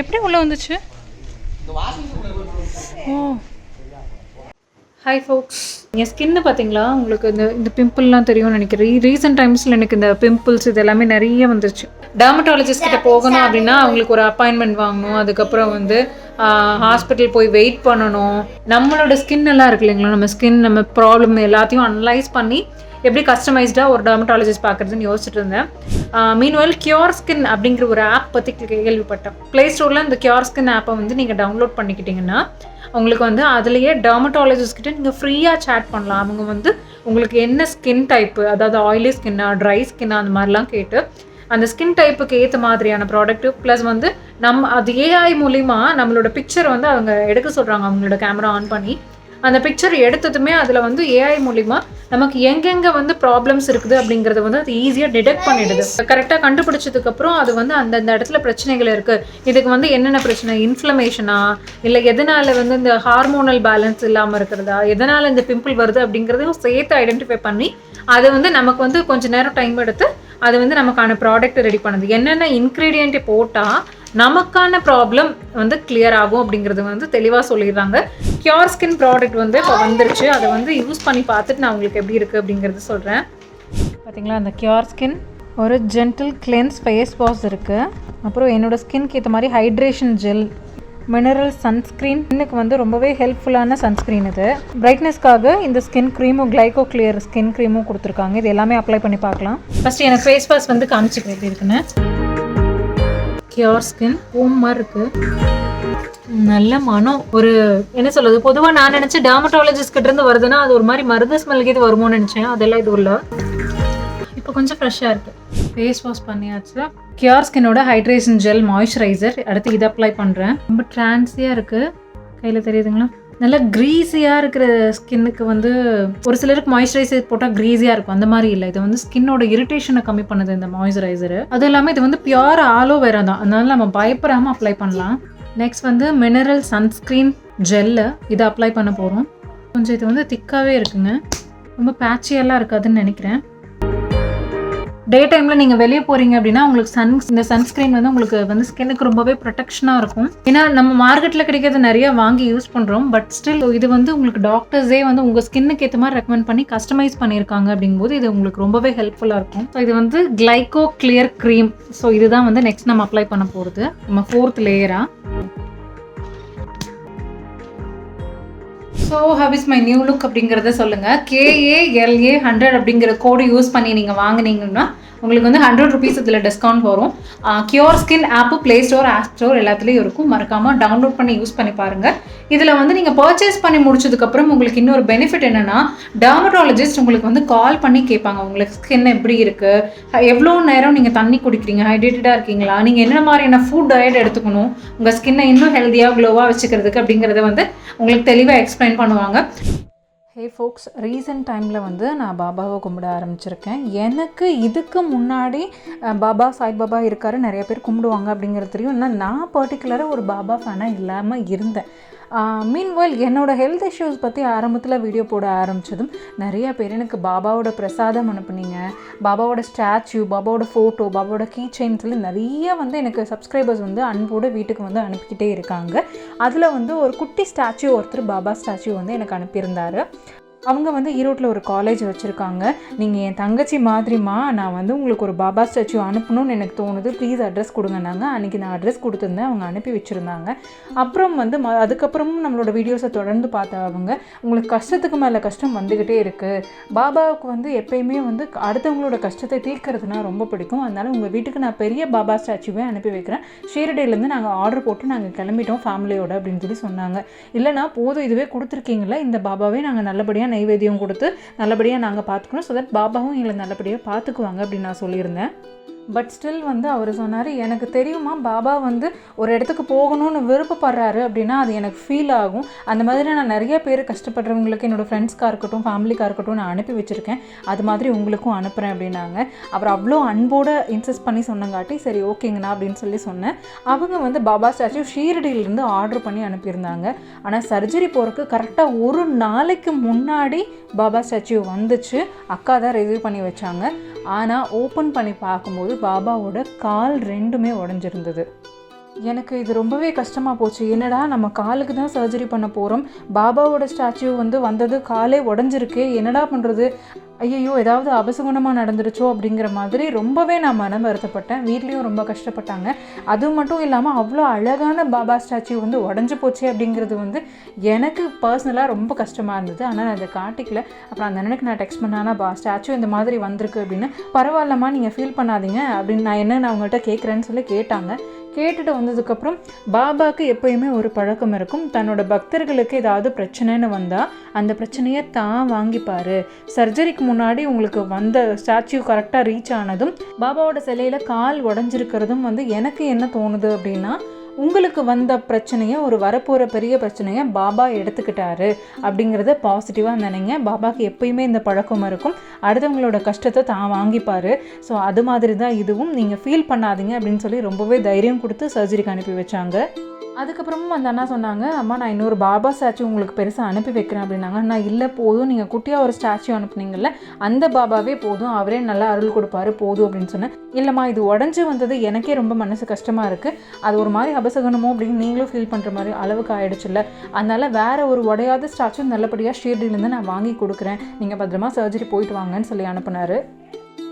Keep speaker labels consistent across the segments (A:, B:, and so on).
A: எப்படி உள்ளே வந்துச்சு? ஓ. ஹாய் ஃபோக்ஸ் என் ஸ்கின்னு பார்த்தீங்களா? உங்களுக்கு இந்த இந்த பிம்பிள்லாம் தெரியும்னு நினைக்கிறேன். ரீசெண்ட் டைம்ஸில் எனக்கு இந்த பிம்பிள்ஸ் இது எல்லாமே நிறைய வந்துருச்சு. டெர்மட்டாலஜிஸ்ட் கிட்ட போகணும் அப்படின்னா அவங்களுக்கு ஒரு அப்பாயின்மெண்ட் வாங்கணும். அதுக்கப்புறம் வந்து ஹாஸ்பிட்டல் போய் வெயிட் பண்ணணும். நம்மளோட ஸ்கின் எல்லாம் இருக்கு இல்லைங்களா? நம்ம ஸ்கின் நம்ம ப்ராப்ளம் எல்லாத்தையும் அனலைஸ் பண்ணி எப்படி கஸ்டமைஸ்டாக ஒரு டெர்மட்டாலஜிஸ்ட் பார்க்குறதுன்னு யோசிச்சுட்டு இருந்தேன். மீன்வெல் கியூர் ஸ்கின் அப்படிங்கிற ஒரு ஆப் பற்றி கேள்விப்பட்டேன். ப்ளே ஸ்டோரில் இந்த கியூர் ஸ்கின் ஆப்பை வந்து நீங்கள் டவுன்லோட் பண்ணிக்கிட்டிங்கன்னா உங்களுக்கு வந்து அதுலேயே டெர்மட்டாலஜிஸ்ட் கிட்ட நீங்கள் ஃப்ரீயாக சேட் பண்ணலாம். அவங்க வந்து உங்களுக்கு என்ன ஸ்கின் டைப்பு அதாவது ஆயிலி ஸ்கின்னா ட்ரை ஸ்கின்னா அந்த மாதிரிலாம் கேட்டு அந்த ஸ்கின் டைப்புக்கு ஏற்ற மாதிரியான ப்ராடக்ட்டு ப்ளஸ் வந்து நம்ம அது ஏஐ மூலிமா நம்மளோட பிக்சர் வந்து அவங்க எடுக்க சொல்கிறாங்க அவங்களோட கேமரா ஆன் பண்ணி அந்த பிக்சர் எடுத்ததுமே அதில் வந்து ஏஐ மூலிமா நமக்கு எங்கெங்கே வந்து ப்ராப்ளம்ஸ் இருக்குது அப்படிங்கிறத வந்து அது ஈஸியாக டிடெக்ட் பண்ணிடுது. கரெக்டாக கண்டுபிடிச்சதுக்கப்புறம் அது வந்து அந்தந்த இடத்துல பிரச்சனைகள் இருக்குது இதுக்கு வந்து என்னென்ன பிரச்சனை? இன்ஃப்ளமேஷனா இல்லை எதனால் வந்து இந்த ஹார்மோனல் பேலன்ஸ் இல்லாமல் இருக்கிறதா? எதனால் இந்த பிம்பிள் வருது அப்படிங்கிறதையும் சேர்த்து ஐடென்டிஃபை பண்ணி அது வந்து நமக்கு வந்து கொஞ்சம் நேரம் டைம் எடுத்து அது வந்து நமக்கான ப்ராடக்ட் ரெடி பண்ணுது. என்னென்ன இன்க்ரீடியண்ட்டு போட்டால் நமக்கான ப்ராப்ளம் வந்து கிளியர் ஆகும் அப்படிங்கிறது வந்து தெளிவாக சொல்லிடுறாங்க. கியூர் ஸ்கின் ப்ராடக்ட் வந்து இப்போ வந்துருச்சு. அதை வந்து யூஸ் பண்ணி பார்த்துட்டு நான் உங்களுக்கு எப்படி இருக்குது அப்படிங்கிறது சொல்கிறேன் பார்த்தீங்களா அந்த கியூர் ஸ்கின் ஒரு ஜென்டில் கிளென்ஸ் ஃபேஸ் வாஷ் இருக்குது அப்புறம் என்னோடய ஸ்கின்க்கு ஏற்ற மாதிரி ஹைட்ரேஷன் ஜெல் மினரல் சன்ஸ்க்ரீன் ஸ்கின்னுக்கு வந்து ரொம்பவே ஹெல்ப்ஃபுல்லான சன்ஸ்க்ரீன் இது. பிரைட்னஸ்க்காக இந்த ஸ்கின் க்ரீமும் கிளைகோ கிளியர் ஸ்கின் க்ரீமும் கொடுத்துருக்காங்க. இது எல்லாமே அப்ளை பண்ணி பார்க்கலாம். ஃபஸ்ட்டு எனக்கு ஃபேஸ் வாஷ் வந்து காமிச்சிக்கிறேன் எப்படி இருக்குன்னு. கியூர் ஸ்கின் பூம் மாதிரி இருக்கு. நல்ல மனம். ஒரு என்ன சொல்றது பொதுவாக நான் நினச்சேன் டெர்மட்டாலஜிஸ்ட் கிட்ட இருந்து வருதுன்னா அது ஒரு மாதிரி மருந்து ஸ்மெல்க்கு இது வருமோன்னு நினச்சேன். அதெல்லாம் இது இல்லை. இப்போ கொஞ்சம் ஃப்ரெஷ்ஷாக இருக்கு. ஃபேஸ் வாஷ் பண்ணியாச்சு கியூர் ஸ்கின்னோட ஹைட்ரேஷன் ஜெல் மாய்ஸ்சரைசர் அடுத்து இதை அப்ளை பண்ணுறேன் ரொம்ப ட்ரான்ஸியாக இருக்குது கையில் தெரியுதுங்களா? நல்லா க்ரீஸியாக இருக்கிற ஸ்கின்னுக்கு வந்து ஒரு சிலருக்கு மாய்ஸ்சரைசர் போட்டால் க்ரீஸியாக இருக்கும். அந்த மாதிரி இல்லை. இது வந்து ஸ்கின்னோட இரிட்டேஷனை கம்மி பண்ணுது இந்த மாய்ஸ்சரைசர் அது இல்லாமல் இது வந்து பியூர் ஆலோவேரா தான். அதனால நம்ம பயப்படாமல் அப்ளை பண்ணலாம். நெக்ஸ்ட் வந்து மினரல் சன்ஸ்க்ரீன் ஜெல்லு இதை அப்ளை பண்ண போகிறோம் கொஞ்சம் இது வந்து திக்காகவே இருக்குங்க. ரொம்ப பேச்சியெல்லாம் இருக்காதுன்னு நினைக்கிறேன். டே டைமில் நீங்கள் வெளியே போகிறீங்க அப்படின்னா உங்களுக்கு சன் இந்த சன்ஸ்க்ரீன் வந்து உங்களுக்கு வந்து ஸ்கின்னுக்கு ரொம்பவே ப்ரொடெக்ஷனாக இருக்கும். ஏன்னா நம்ம மார்க்கெட்டில் கிடைக்கிறது நிறைய வாங்கி யூஸ் பண்ணுறோம் பட் ஸ்டில் இது வந்து உங்களுக்கு டாக்டர்ஸே வந்து உங்கள் ஸ்கின்னுக்கு ஏற்ற மாதிரி ரெக்கமெண்ட் பண்ணி கஸ்டமைஸ் பண்ணியிருக்காங்க அப்படிங்கும்போது இது உங்களுக்கு ரொம்பவே ஹெல்ப்ஃபுல்லாக இருக்கும். ஸோ இது வந்து கிளைகோ கிளியர் க்ரீம் ஸோ இதுதான் வந்து நெக்ஸ்ட் நம்ம அப்ளை பண்ண போகிறது நம்ம ஃபோர்த் லேயராக so how is my new look அப்படிங்கிறத சொல்லுங்கள் கேஏஎல்ஏ ஹண்ட்ரட் அப்படிங்கிற கோடு யூஸ் பண்ணி நீங்கள் வாங்குனீங்கன்னா உங்களுக்கு வந்து ஹண்ட்ரட் ருபீஸ் இதில் டிஸ்கவுண்ட் வரும். Cure skin app play store app store எல்லாத்துலேயும் இருக்கும். மறக்காமல் டவுன்லோட் பண்ணி யூஸ் பண்ணி பாருங்கள் இதில் வந்து நீங்கள் பர்ச்சேஸ் பண்ணி முடிச்சதுக்கப்புறம் உங்களுக்கு இன்னொரு பெனிஃபிட் என்னென்னா டெர்மட்டாலஜிஸ்ட் உங்களுக்கு வந்து கால் பண்ணி கேட்பாங்க. உங்களுக்கு ஸ்கின் எப்படி இருக்குது எவ்வளோ நேரம் நீங்கள் தண்ணி குடிக்கிறீங்க? ஹைட்ரேட்டடாக இருக்கீங்களா? நீங்கள் என்ன மாதிரியான ஃபுட் டயட் எடுத்துக்கணும்? உங்கள் ஸ்கின்னை இன்னும் ஹெல்த்தியாக க்ளோவாக வச்சுக்கிறதுக்கு அப்படிங்கிறத வந்து உங்களுக்கு தெளிவாக எக்ஸ்பிளைன் பண்ணுவாங்க. ஹே ஃபோக்ஸ் ரீசெண்ட் டைமில் வந்து நான் பாபாவை கும்பிட ஆரம்பிச்சிருக்கேன். எனக்கு இதுக்கு முன்னாடி பாபா சாய்பாபா இருக்காரு நிறைய பேர் கும்பிடுவாங்க அப்படிங்கிறது தெரியும். ஆனால் நான் பர்டிகுலராக ஒரு பாபா ஃபேனாக இல்லாமல் இருந்தேன். மீன்வேல் என்னோட ஹெல்த் இஷ்யூஸ் பற்றி ஆரம்பத்தில் வீடியோ போட ஆரம்பித்ததும் நிறைய பேர் எனக்கு பாபாவோட பிரசாதம் அனுப்புனீங்க. பாபாவோட ஸ்டாச்சு பாபாவோட ஃபோட்டோ பாபாவோட கீ செயின் சொல்லி நிறைய வந்து எனக்கு சப்ஸ்கிரைபர்ஸ் வந்து அன்போடு வீட்டுக்கு வந்து அனுப்பிக்கிட்டே இருக்காங்க. அதில் வந்து ஒரு குட்டி ஸ்டாச்சு ஒருத்தர் பாபா ஸ்டாச்சு வந்து எனக்கு அனுப்பியிருந்தாரு. அவங்க வந்து ஈரோட்டில் ஒரு காலேஜ் வச்சுருக்காங்க. நீங்கள் என் தங்கச்சி மாதிரிமா நான் வந்து உங்களுக்கு ஒரு பாபா ஸ்டாச்சு அனுப்பணும்னு எனக்கு தோணுது. ப்ளீஸ் அட்ரஸ் கொடுங்கன்னாங்க அன்றைக்கி நான் அட்ரஸ் கொடுத்துருந்தேன். அவங்க அனுப்பி வச்சுருந்தாங்க. அப்புறம் வந்து ம அதுக்கப்புறமும் நம்மளோட வீடியோஸை தொடர்ந்து பார்த்த அவங்க உங்களுக்கு கஷ்டத்துக்கு மேலே கஷ்டம் வந்துக்கிட்டே இருக்குது பாபாவுக்கு வந்து எப்பயுமே வந்து அடுத்தவங்களோட கஷ்டத்தை தீர்க்கறதுனா ரொம்ப பிடிக்கும். அதனால் உங்கள் வீட்டுக்கு நான் பெரிய பாபா ஸ்டாச்சுவே அனுப்பி வைக்கிறேன். ஷீரடியிலேருந்து நாங்கள் ஆர்டர் போட்டு நாங்கள் கிளம்பிட்டோம் ஃபேமிலியோட அப்படின்னு சொல்லி சொன்னாங்க. இல்லைனா போதும் இதுவே கொடுத்துருக்கீங்களா இந்த பாபாவே நாங்கள் நல்லபடியாக நைவேத்தியம் கொடுத்து நல்லபடியாக நாங்கள் பார்த்துக்கணும் ஸோ தட் பாபாவும் எங்களை நல்லபடியாக பார்த்துக்குவாங்க அப்படின்னு நான் சொல்லியிருந்தேன். பட் ஸ்டில் வந்து அவர் சொன்னார் எனக்கு தெரியுமா பாபா வந்து ஒரு இடத்துக்கு போகணும்னு விருப்பப்படுறாரு அப்படின்னா அது எனக்கு ஃபீல் ஆகும். அந்த மாதிரி நான் நிறைய பேர் கஷ்டப்படுறவங்களுக்கு என்னோடய ஃப்ரெண்ட்ஸ்க்காக இருக்கட்டும் ஃபேமிலிக்காக இருக்கட்டும் நான் அனுப்பி வச்சுருக்கேன். அது மாதிரி உங்களுக்கும் அனுப்புகிறேன் அப்படின்னாங்க. அவர் அவ்வளோ அன்போடு இன்சிஸ்ட் பண்ணி சொன்னங்காட்டி சரி ஓகேங்கண்ணா அப்படின்னு சொல்லி சொன்னேன். அவங்க வந்து பாபா ஸ்டாச்சு ஷீரடியிலேருந்து ஆர்டர் பண்ணி அனுப்பியிருந்தாங்க. ஆனால் சர்ஜரி போகிறதுக்கு கரெக்டாக ஒரு நாளைக்கு முன்னாடி பாபா ஸ்டாச்சு வந்துச்சு. அக்கா தான் ரிசீவ் பண்ணி வச்சாங்க. ஆனால் ஓப்பன் பண்ணி பார்க்கும்போது பாபாவோட கால் ரெண்டுமே உடஞ்சிருந்தது. எனக்கு இது ரொம்பவே கஷ்டமாக போச்சு. என்னடா நம்ம காலுக்கு தான் சர்ஜரி பண்ண போகிறோம் பாபாவோட ஸ்டாச்சு வந்து வந்தது காலே உடஞ்சிருக்கு. என்னடா பண்ணுறது ஐயையோ ஏதாவது அபசகுணமாக நடந்துருச்சோ அப்படிங்கிற மாதிரி ரொம்பவே நான் மனம் வருத்தப்பட்டேன். வீட்லேயும் ரொம்ப கஷ்டப்பட்டாங்க. அது மட்டும் இல்லாமல் அவ்வளோ அழகான பாபா ஸ்டாச்சு வந்து உடஞ்சி போச்சு அப்படிங்கிறது வந்து எனக்கு பர்சனலாக ரொம்ப கஷ்டமாக இருந்தது. ஆனால் நான் அதை காட்டிக்கல. அப்புறம் அந்த அண்ணனுக்கு நான் டெக்ஸ்ட் பண்ணானா பா ஸ்டாச்சு இந்த மாதிரி வந்திருக்கு அப்படின்னு. பரவாயில்லம்மா நீங்கள் ஃபீல் பண்ணாதீங்க அப்படின்னு நான் என்ன நான் அவங்கள்ட்ட கேட்குறேன்னு சொல்லி கேட்டாங்க. கேட்டுட்டு வந்ததுக்கப்புறம் பாபாவுக்கு எப்பயுமே ஒரு பழக்கம் இருக்கும். தன்னோட பக்தர்களுக்கு ஏதாவது பிரச்சனைன்னு வந்தால் அந்த பிரச்சனையை தான் வாங்கிப்பார். சர்ஜரிக்கு முன்னாடி உங்களுக்கு வந்த ஸ்டாச்சு கரெக்டாக ரீச் ஆனதும் பாபாவோட சிலையில் கால் உடஞ்சிருக்கிறதும் வந்து எனக்கு என்ன தோணுது அப்படின்னா உங்களுக்கு வந்த பிரச்சனையை ஒரு வரப்போகிற பெரிய பிரச்சனையை பாபா எடுத்துக்கிட்டாரு அப்படிங்கிறத பாசிட்டிவாக நினைங்க. பாபாக்கு எப்பயுமே இந்த பழக்கம் இருக்கும். அடுத்தவங்களோட கஷ்டத்தை தான் வாங்கிப்பார். ஸோ அது மாதிரி தான் இதுவும். நீங்கள் ஃபீல் பண்ணாதீங்க அப்படின்னு சொல்லி ரொம்பவே தைரியம் கொடுத்து சர்ஜரிக்கு அனுப்பி வச்சாங்க. அதுக்கப்புறமும் அந்த அண்ணா சொன்னாங்க அம்மா நான் இன்னொரு பாபா ஸ்டாச்சு உங்களுக்கு பெருசாக அனுப்பி வைக்கிறேன் அப்படின்னாங்க. நான் இல்லை போதும். நீங்கள் குட்டியாக ஒரு ஸ்டாச்சு அனுப்புனீங்கல்ல அந்த பாபாவே போதும். அவரே நல்லா அருள் கொடுப்பாரு போதும் அப்படின்னு சொன்னேன். இல்லைம்மா இது உடஞ்சி வந்தது எனக்கே ரொம்ப மனசு கஷ்டமாக இருக்குது அது ஒரு மாதிரி அபசகனமோ அப்படின்னு நீங்களும் ஃபீல் பண்ணுற மாதிரி அளவுக்கு ஆயிடுச்சுல்ல. அதனால வேறு ஒரு உடையாத ஸ்டாச்சு நல்லபடியாக ஷீர்டிலேருந்து நான் வாங்கி கொடுக்குறேன். நீங்கள் பத்திரமா சர்ஜரி போயிட்டு வாங்கன்னு சொல்லி அனுப்புனாரு.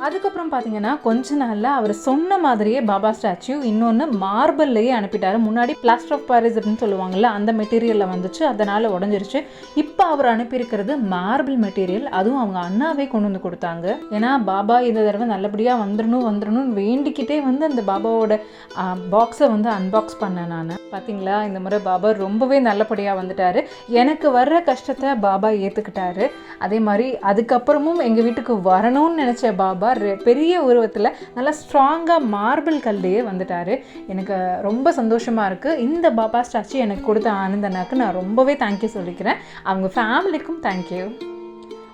A: அதுக்கப்புறம் பார்த்தீங்கன்னா கொஞ்ச நாளில் அவர் சொன்ன மாதிரியே பாபா ஸ்டாச்சு இன்னொன்று மார்பிள்லேயே அனுப்பிட்டாரு. முன்னாடி பிளாஸ்டர் ஆஃப் பாரிஸ் அப்படின்னு சொல்லுவாங்கல்ல அந்த மெட்டீரியலில் வந்துச்சு அதனால் உடஞ்சிருச்சு. இப்போ அவர் அனுப்பியிருக்கிறது மார்பிள் மெட்டீரியல் அதுவும் அவங்க அண்ணாவே கொண்டு வந்து கொடுத்தாங்க. ஏன்னா பாபா இந்த தடவை நல்லபடியாக வந்துடணும் வந்துடணும்னு வேண்டிக்கிட்டே வந்து அந்த பாபாவோட பாக்ஸை வந்து அன்பாக்ஸ் பண்ணேன் நான். பார்த்தீங்களா இந்த முறை பாபா ரொம்பவே நல்லபடியாக வந்துட்டாரு. எனக்கு வர்ற கஷ்டத்தை பாபா ஏற்றுக்கிட்டாரு அதே மாதிரி அதுக்கப்புறமும் எங்கள் வீட்டுக்கு வரணும்னு நினச்ச பாபா ரெ- பெரிய உருவத்தில் நல்லா ஸ்ட்ராங்காக மார்பிள் கல்லையே வந்துட்டார். எனக்கு ரொம்ப சந்தோஷமாக இருக்குது இந்த பாபா ஸ்டாச்சு எனக்கு கொடுத்த ஆனந்தனாக்கு நான் ரொம்பவே தேங்க்யூ சொல்லிக்கிறேன். அவங்க ஃபேமிலிக்கும் தேங்க்யூ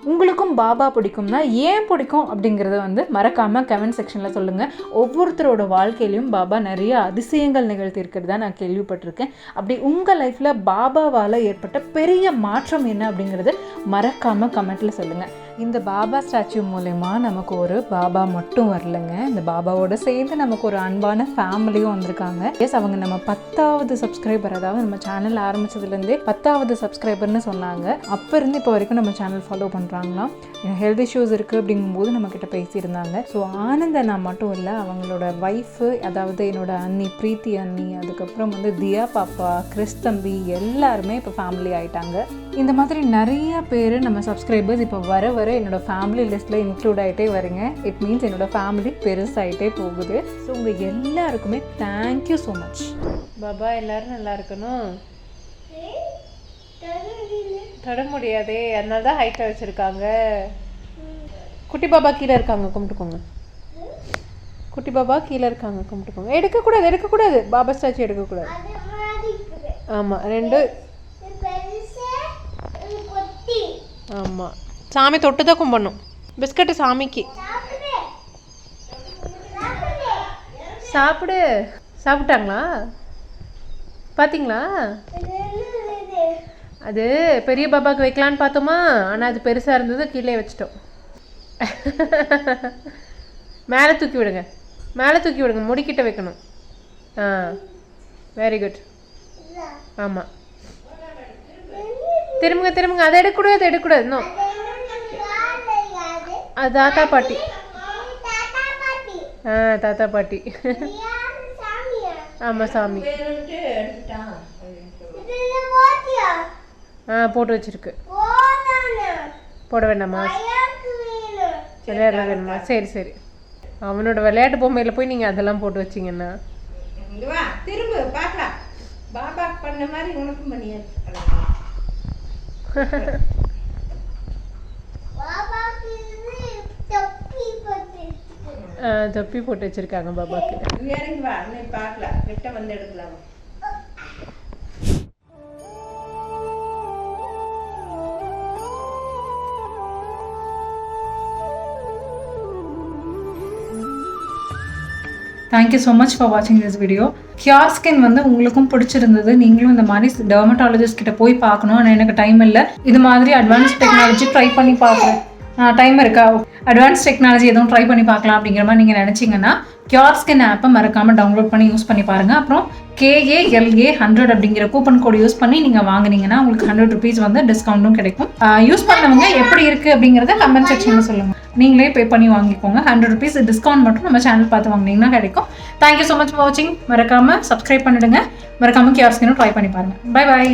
A: உங்களுக்கும் பாபா பிடிக்கும்னா ஏன் பிடிக்கும் அப்படிங்கிறத வந்து மறக்காமல் கமெண்ட் செக்ஷனில் சொல்லுங்கள் ஒவ்வொருத்தரோட வாழ்க்கையிலையும் பாபா நிறைய அதிசயங்கள் நிகழ்த்தியிருக்கிறதா நான் கேள்விப்பட்டிருக்கேன். அப்படி உங்கள் லைஃப்பில் பாபாவால் ஏற்பட்ட பெரிய மாற்றம் என்ன அப்படிங்கிறது மறக்காமல் கமெண்ட்டில் சொல்லுங்கள் இந்த பாபா ஸ்டாச்சு மூலயமா நமக்கு ஒரு பாபா மட்டும் வரலங்க. இந்த பாபாவோட சேர்ந்து நமக்கு ஒரு அன்பான ஃபேமிலியும் வந்திருக்காங்க. எஸ் அவங்க நம்ம பத்தாவது சப்ஸ்கிரைபர் அதாவது நம்ம சேனல் ஆரம்பிச்சதுலேருந்தே பத்தாவது சப்ஸ்கிரைபர்னு சொன்னாங்க. அப்போ இருந்து இப்போ வரைக்கும் நம்ம சேனல் ஃபாலோ பண்ணுறாங்களாம் ஹெல்த் இஷ்யூஸ் இருக்குது அப்படிங்கும்போது நம்மக்கிட்ட பேசியிருந்தாங்க. ஸோ ஆனந்த நான் மட்டும் இல்லை அவங்களோட ஒய்ஃபு அதாவது என்னோட அண்ணி பிரீத்தி அண்ணி அதுக்கப்புறம் வந்து தியா பாப்பா கிறிஸ் தம்பி எல்லாருமே இப்போ ஃபேமிலி ஆயிட்டாங்க. இந்த மாதிரி நிறைய பேர் நம்ம சப்ஸ்கிரைபர்ஸ் இப்போ வர வர என்னோட ஃபேமிலி லிஸ்ட்டில் இன்க்ளூட் ஆகிட்டே வரீங்க. இட் மீன்ஸ் என்னோட ஃபேமிலி பெருசாகிட்டே போகுது. ஸோ உங்கள் எல்லாருக்குமே தேங்க்யூ ஸோ மச் பாபா எல்லாரும் நல்லா இருக்கணும். தொட முடியாதே அதனால தான் ஹைட்டாக வச்சுருக்காங்க. குட்டி பாபா கீழே இருக்காங்க கும்பிட்டுக்கோங்க. குட்டி பாபா கீழே இருக்காங்க கும்பிட்டுக்கோங்க. எடுக்கக்கூடாது எடுக்கக்கூடாது. பாபா ஸ்டாச்சு எடுக்கக்கூடாது. ஆமாம் ரெண்டு. ஆமாம் சாமி தொட்டு தான் கும்பிடணும். பிஸ்கட்டு சாமிக்கு. சாப்பிடு. சாப்பிட்டாங்களா? பார்த்தீங்களா அது பெரிய பாபாவுக்கு வைக்கலான்னு பார்த்தோமா? ஆனால் அது பெருசாக இருந்தது கீழே வச்சிட்டோம். மேலே தூக்கி விடுங்க. மேலே தூக்கி விடுங்க முடிக்கிட்ட வைக்கணும். ஆ வெரி குட் ஆமாம் திரும்புங்க திரும்புங்க. அதை எடுக்கக்கூடாது எடுக்கக்கூடாது. இன்னும் அது தாத்தா பாட்டி. ஆ தாத்தா பாட்டி. ஆமாம் சாமி. ஆ போட்டு வச்சிருக்கு. போட வேண்டாமா? விளையாட வேணுமா. சரி சரி அவனோட விளையாட்டு பொம்மையில் போய் நீங்கள் அதெல்லாம் போட்டு வச்சிங்கன்னா.
B: இங்க வா திரும்ப பார்க்கலாம் பாபா பண்ண மாதிரி உனக்கும் பண்ணியாச்சு
A: ஆ, தொப்பி போட்டு வச்சிருக்காங்க பாபாக்கு.
B: இறங்கி வா நீ பார்க்கலாம் கிட்ட வந்து எடுக்கலாம்?
A: Thank you so much for வாட்சிங் திஸ் வீடியோ கியாஸ்கின் வந்து உங்களுக்கும் பிடிச்சிருந்தது. நீங்களும் இந்த மாதிரி டெர்மட்டாலஜிஸ்ட் கிட்ட போய் பார்க்கணும். ஆனால் எனக்கு டைம் இல்லை. இது மாதிரி அட்வான்ஸ் டெக்னாலஜி ட்ரை பண்ணி பார்க்குறேன். டைம் இருக்கா? அட்வான்ஸ் டெக்னாலஜி எதுவும் ட்ரை பண்ணி பார்க்கலாம் அப்படிங்கிற மாதிரி நீங்கள் நினச்சிங்கன்னா கியூர்ஸ்கின் ஆப்பை மறக்காமல் டவுன்லோட் பண்ணி யூஸ் பண்ணி பாருங்கள் அப்புறம் கேஏஎல்ஏ ஹண்ட்ரட் அப்படிங்கிற கூப்பன் கோடு யூஸ் பண்ணி நீங்கள் வாங்குனீங்கன்னா உங்களுக்கு ஹண்ட்ரட் ருபீஸ் வந்து டிஸ்கவுண்ட்டும் கிடைக்கும். யூஸ் பண்ணவங்க எப்படி இருக்குது அப்படிங்கிறத கமெண்ட் செக்ஷனில் சொல்லுங்கள் நீங்களே பே பண்ணி வாங்கிக்கோங்க. ஹண்ட்ரட் ருபீஸ் டிஸ்கவுண்ட் மட்டும் நம்ம சேனல் பார்த்து வாங்கினீங்கன்னா கிடைக்கும். தேங்க்யூ ஸோ மச் ஃபார் வாட்சிங் மறக்காமல் சப்ஸ்கிரைப் பண்ணிடுங்க. மறக்காமல் கியூர் ட்ரை பண்ணி பாருங்கள் பை பாய்